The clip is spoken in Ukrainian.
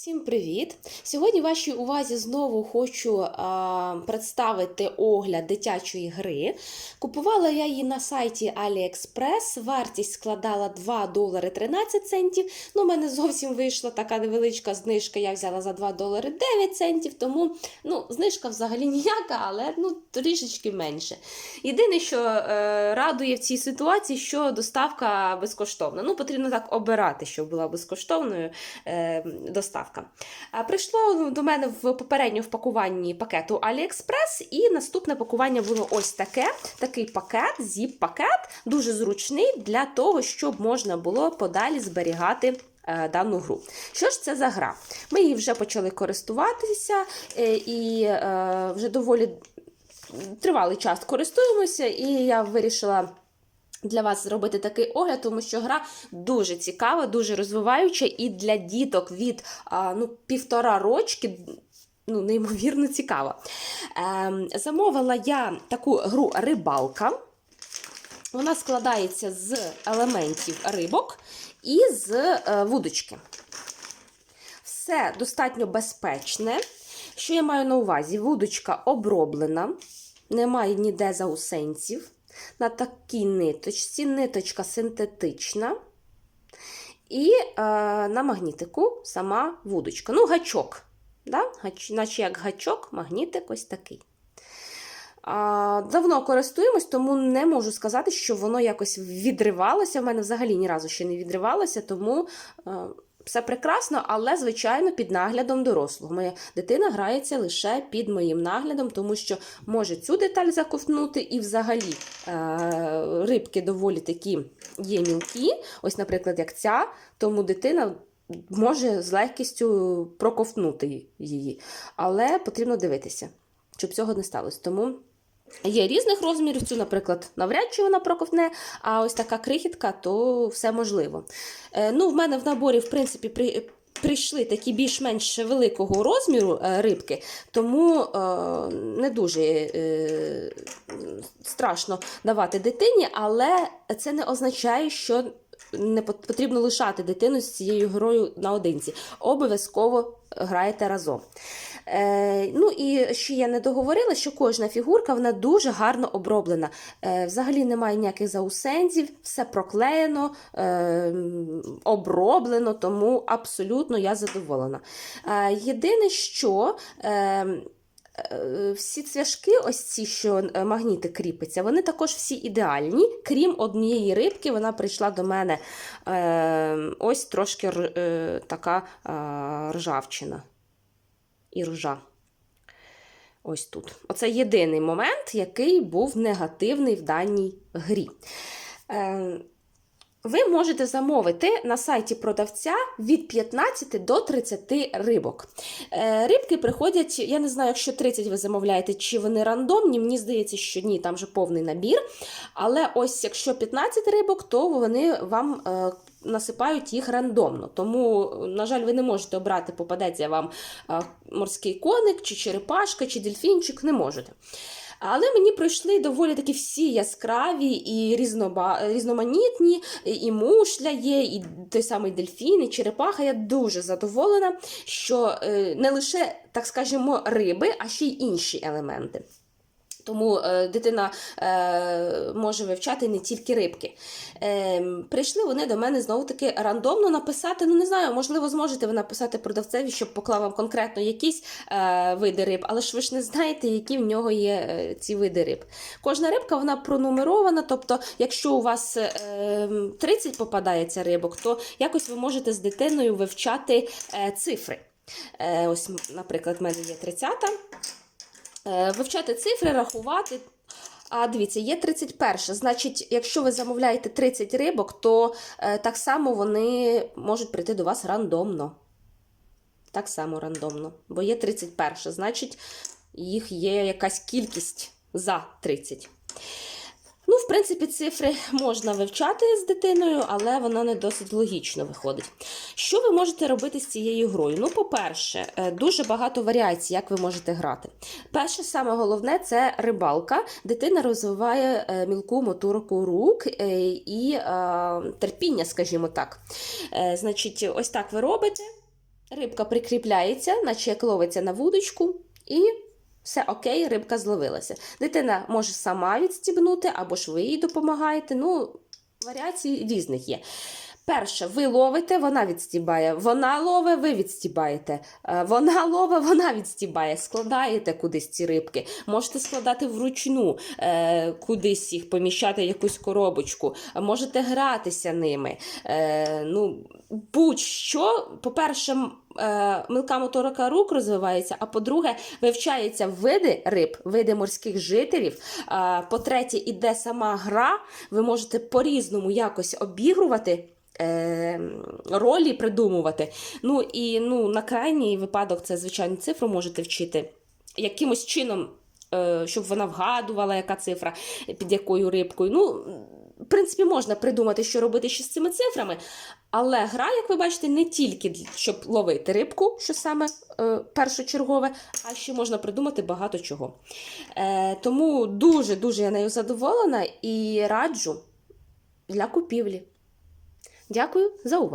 Всім привіт! Сьогодні вашій увазі знову хочу а, представити огляд дитячої гри. Купувала я її на сайті AliExpress. Вартість складала 2 долари 13 центів. Ну, у мене зовсім вийшла така невеличка знижка. Я взяла за 2 долари 9 центів, тому ну, знижка взагалі ніяка, але ну, трішечки менше. Єдине, що е, радує в цій ситуації, що доставка безкоштовна. Ну, потрібно так обирати, щоб була безкоштовною е, доставка. А, Прийшло до мене в попередньому впакуванні пакету AliExpress, і наступне пакування було ось таке: такий пакет, зіп-пакет, дуже зручний для того, щоб можна було подалі зберігати. е, Дану гру. Що ж це за гра? Ми її вже почали користуватися е, і е, вже доволі тривалий час користуємося, і я вирішила для вас зробити такий огляд, тому що гра дуже цікава, дуже розвиваюча, і для діток від а, ну, півтора рочки. Ну, неймовірно цікава. Ем, замовила я таку гру рибалка. Вона складається з елементів рибок і з е, вудочки. Все достатньо безпечне. Що я маю на увазі? Вудочка оброблена, немає ніде заусенців. На такій ниточці, ниточка синтетична. І е, на магнітику сама вудочка. Ну, гачок. Да? Гач, наче як гачок, магнітик ось такий. А, давно користуємось, тому не можу сказати, що воно якось відривалося. В мене взагалі ні разу ще не відривалося, тому е, все прекрасно, але, звичайно, під наглядом дорослого. Моя дитина грається лише під моїм наглядом, тому що може цю деталь заковтнути, і взагалі е, рибки доволі такі є мілкі. Ось, наприклад, як ця, тому дитина. Може з легкістю проковтнути її, але потрібно дивитися, щоб цього не сталося. Тому Є різних розмірів, цю, наприклад, навряд чи вона проковтне, а ось така крихітка, то все можливо. Е, ну, В мене в наборі, в принципі, при, прийшли такі більш-менш великого розміру е, рибки, тому е, не дуже е, страшно давати дитині, але це не означає, що не потрібно лишати дитину з цією грою наодинці. Обов'язково граєте разом. Е, ну і ще я не договорила, що кожна фігурка вона дуже гарно оброблена. Е, взагалі немає ніяких заусенців, все проклеєно, е, оброблено, тому абсолютно я задоволена. Е, єдине, що. Е, всі цвяшки, ось ці, що е, магніти кріпиться, вони також всі ідеальні. Крім однієї рибки, вона прийшла до мене е, ось трошки е, така е, ржавчина і ржа. Ось тут. Оце єдиний момент, який був негативний в даній грі. Ви можете замовити на сайті продавця від 15 до 30 рибок. Е, Рибки приходять, я не знаю, якщо 30 ви замовляєте, чи вони рандомні. Мені здається, що ні, там вже повний набір. Але ось якщо 15 рибок, то вони вам. е, Насипають їх рандомно, тому, на жаль, ви не можете обрати, попадеться вам е, морський коник, чи черепашка, чи дельфінчик, не можете. Але мені пройшли доволі таки всі яскраві і різноба... різноманітні, і мушля є, і той самий дельфін, і черепаха. Я дуже задоволена, що е, не лише, так скажемо, риби, а ще й інші елементи. Тому е, дитина е, може вивчати не тільки рибки. Е, прийшли вони до мене знову таки рандомно написати. Ну не знаю, можливо, зможете ви написати продавцеві, щоб поклав вам конкретно якісь види риб, але ж ви ж не знаєте, які в нього є ці види риб. Кожна рибка вона пронумерована. Тобто, якщо у вас е, 30 попадається рибок, то якось ви можете з дитиною вивчати цифри. Ось, наприклад, в мене є 30-та. Е, Вивчати цифри, рахувати. А дивіться, є 31. Значить, якщо ви замовляєте 30 рибок, то е, так само вони можуть прийти до вас рандомно. Так само рандомно. Бо є 31. Значить, їх є якась кількість за 30. Ну, в принципі, цифри можна вивчати з дитиною, але вона не досить логічно виходить. Що ви можете робити з цією грою? Ну, по-перше, е, дуже багато варіацій, як ви можете грати. Перше, саме головне це рибалка. Дитина розвиває е, мілку моторику рук е, і терпіння, скажімо так. Значить, ось так ви робите. Рибка прикріпляється, наче як ловиться на вудочку, і все окей, рибка зловилася. Дитина може сама відстібнути, або ж ви їй допомагаєте. Ну, варіацій різних є. Перше, ви ловите, вона відстібає. Вона ловить, ви відстібаєте. Е, Вона ловить, вона відстібає. Складаєте кудись ці рибки. Можете складати вручну, е, кудись їх поміщати якусь коробочку. Можете гратися ними. Е, ну, будь-що, по-перше, е, моторика рук розвивається, а по-друге, вивчаються види риб, види морських жителів. По-третє, іде сама гра, ви можете по-різному якось обігрувати. е, Ролі придумувати. Ну і ну, на крайній випадок це звичайно цифру можете вчити якимось чином, е, щоб вона вгадувала, яка цифра під якою рибкою. Ну, в принципі, можна придумати, що робити ще з цими цифрами, але гра, як ви бачите, не тільки щоб ловити рибку, що саме е, першочергове, а ще можна придумати багато чого. Е, тому дуже-дуже я нею задоволена і раджу для купівлі. Дякую за увагу.